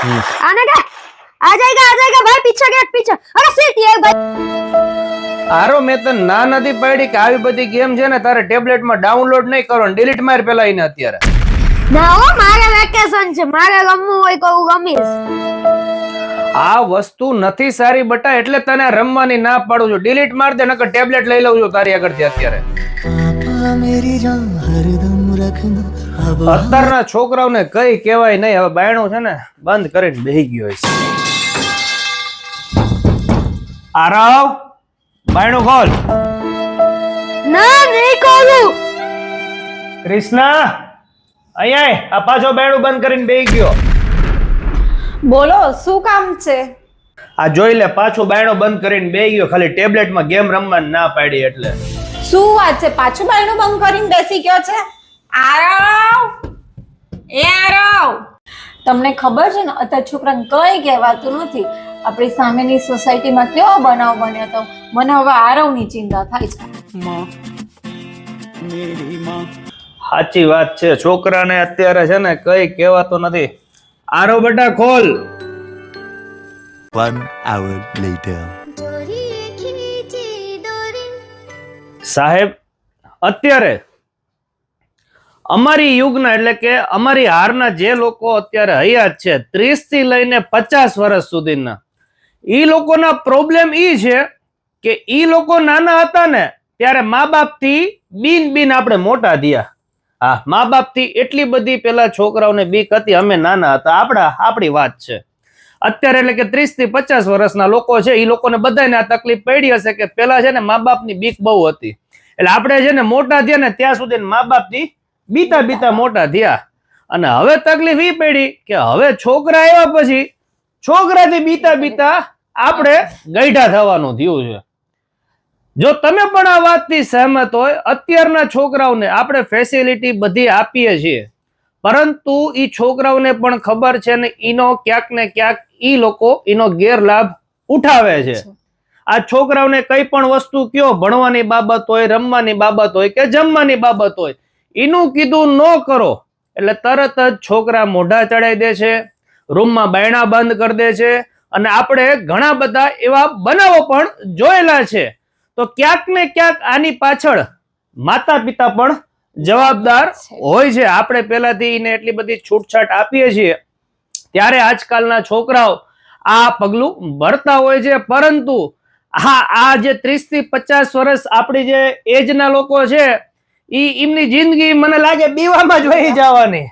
हम्म। आने का आ जाएगा आ जाएगा भाई पीछे गेट पीछे अरे सीट ये भाई આરો મેં તને ના નથી પાડી કે આવી બધી ગેમ છે ને તારે ટેબ્લેટમાં ડાઉનલોડ નહીં કરો ડિલીટ માર પેલા એને અત્યારે ના હો મારે વેકેશન છે મારે રમવું હોય તો હું રમીશ આ વસ્તુ નથી સારી બટા એટલે તને રમવાની ના પાડું છું ડિલીટ માર દે નકર ટેબ્લેટ લઈ લઉં છું તારી આગળથી અત્યારે અત્યારના છોકરાઓને કઈ કહેવાય નહીં. હવે બાયણું છે ને બંધ કરીને બેહી ગયો છે. આરવ બાયણું ખોલ. ના નહીં ખોલું. કૃષ્ણા અહીંયા આ પાછો બાયણું બંધ કરીને બેહી ગયો. બોલો શું કામ છે? આ જોઈ લે પાછો બાયણો બંધ કરીને બેહી ગયો. ખાલી ટેબ્લેટમાં ગેમ રમવા ના પાડી એટલે. શું વાત છે? પાછું બાયણું બંધ કરીને બેસી ગયો છે? આરવ! એ આરવ! તમને ખબર છે ને અત્યારે છોકરાને કંઈ કહેવાતું નથી. આપણી સામેની સોસાયટીમાં કેવો બનાવ બન્યો તો? મને હવે આરવની ચિંતા થાય છે. સાચી વાત છે છોકરાને અત્યારે છે ને કંઈ કહેવાતો નથી. આરો બટા ખોલ. One hour later. સાહેબ, અત્યારે અમારી યુગના એટલે કે અમારી હારના જે લોકો અત્યારે હયાત છે ત્રીસથી લઈને પચાસ વર્ષ સુધીના એ લોકોના પ્રોબ્લેમ એ છે કે એ લોકો નાના હતા ને, ત્યારે મા બાપથી બિન બિન આપણે મોટા થયા. હા મા બાપથી એટલી બધી પેલા છોકરાઓને બીક હતી, અમે નાના હતા. આપણા, આપણી વાત છે. અત્યારે એટલે કે ત્રીસથી પચાસ વર્ષના લોકો છે એ લોકોને બધાને આ તકલીફ પડી હશે કે પેલા છે ને મા બાપની બીક બહુ હતી. એટલે આપણે છે ને મોટા થયા ને ત્યાં સુધી મા બાપની બીતા બીતા મોટા થયા. અને હવે તકલીફ એ પડી કે હવે છોકરા આવ્યા પછી છોકરાથી બીતા બીતા આપણે ગઈઢા થવાનું થયું છે. જો તમે પણ આ વાતથી સહેમત હોય, અત્યારના છોકરાઓને આપણે ફેસિલિટી બધી આપીએ છીએ. પરંતુ એ છોકરાઓને પણ ખબર છે ને એનો ક્યાંક ને ક્યાંક એ લોકો એનો ગેરલાભ ઉઠાવે છે. આ છોકરાઓને કઈ પણ વસ્તુ કયો ભણવાની બાબત હોય રમવાની બાબત હોય કે જમવાની બાબત હોય એનું કીધું ન કરો એટલે તરત જ છોકરા મોઢા ચડાઈ દે છે રૂમમાં બાયણા બંધ કરી દે છે અને આપણે ઘણા બધા એવા બનાવો પણ જોયેલા છે. તો ક્યાંક ને ક્યાંક આની પાછળ માતા પિતા પણ જવાબદાર હોય છે. આપણે પહેલાથી એને એટલી બધી છૂટછાટ આપીએ છીએ. ત્યારે આજકાલના છોકરાઓ આ પગલું ભરતા હોય છે. પરંતુ હા આ જે ત્રીસથી પચાસ વર્ષ આપણી જે એજના લોકો છે એ એમની જિંદગી મને લાગે બીવામાં જ વહી જવાની.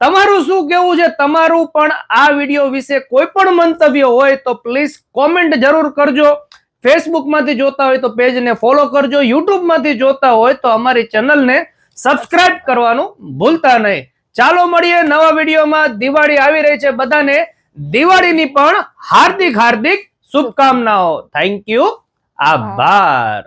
તમારું શું કેવું છે? તમારું પણ આ વીડિયો વિશે કોઈ પણ મંતવ્ય હોય તો પ્લીઝ કોમેન્ટ જરૂર કરજો. ફેસબુકમાંથી જોતા હોય તો પેજને ફોલો કરજો. યુટ્યુબમાંથી જોતા હોય તો અમારી ચેનલને સબસ્ક્રાઇબ કરવાનું ભૂલતા નહીં. ચાલો મળીએ નવા વિડીયોમાં. દિવાળી આવી રહી છે બધાને. દિવાળીની પણ હાર્દિક હાર્દિક શુભકામનાઓ થેન્ક યુ આભાર.